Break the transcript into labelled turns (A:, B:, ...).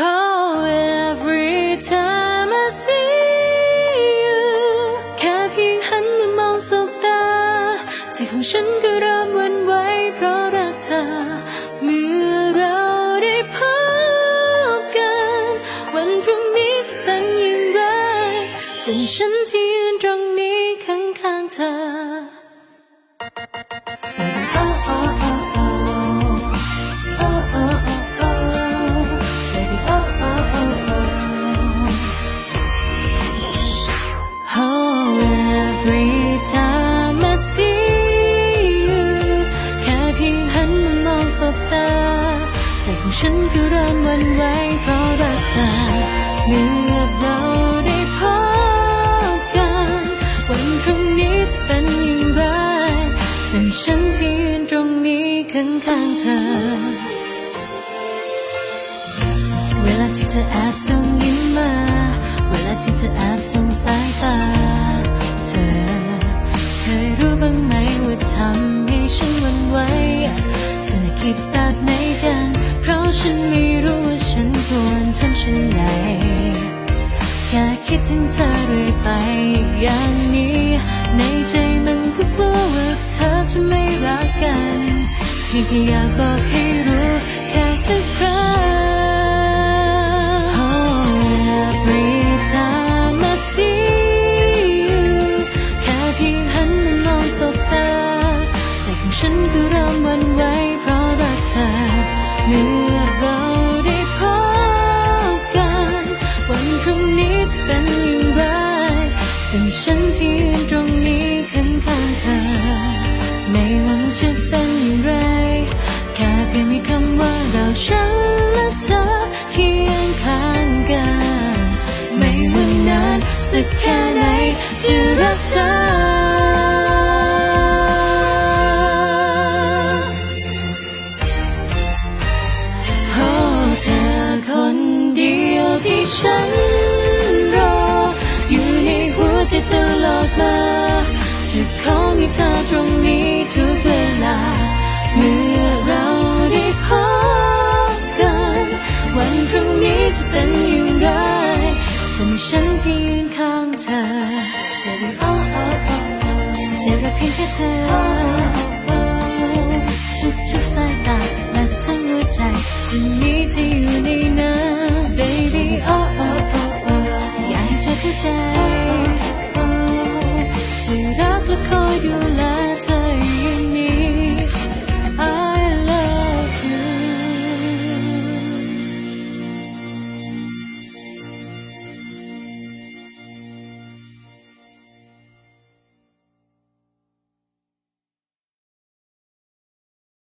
A: Oh, every time I see you แค่เพียงหันมามองสบตา ใจของฉันก็เริ่มวันไหวเพราะรักเธอ เมื่อเราได้พบกัน วันพรุ่งนี้จะเป็นอย่างไรใจะฉันที่ยืนตรงนี้ สบตา ใจของฉันก็เริ่มหวันไหวเพราะรักเธอเมื่อเราได้พบกัน วันพรุ่งนี้จะเป็นอย่างไรจะมีฉันที่ยืนตรงนี้ข้างๆเธอ เวลาที่เธอแอบส่งยิ้มมา เวลาที่เธอแอบส่งสายตา เธอ เคยรู้บ้างไหมว่าทำให้ฉันหวันไหว คิดแบบไหนกัน เพราะฉันไม่รู้ว่าฉันควรทำเช่นไรแค่คิดถึงเธอเรื่อยไปอย่างนี้ ในใจมันก็กลัวว่าเธอจะไม่รักกันเพียงแค่อยากบอกให้รู้แค่สักครั้ง เมื่อเราได้พบกัน วันพรุ่งนี้จะเป็นอย่างไรจะมีฉันที่ยืนตรงนี้ข้างๆเธอ ไม่ว่ามันจะเป็นอย่างไร แค่เพียงมีคำว่าเราฉันและเธอเคียงข้างกัน ไม่ว่านานสักแค่ไหนจะรักเธอ มีเธอตรงนี้ทุกเวลา เมื่อเราได้พบกัน วันพรุ่งนี้จะเป็นอย่างไรจะมีฉันที่ยืนข้างเธอ Baby oh oh oh จะรักเพียงแค่เธอ ทุกทุกสายตาและทั้งหัวใจจะมีที่อยู่ใน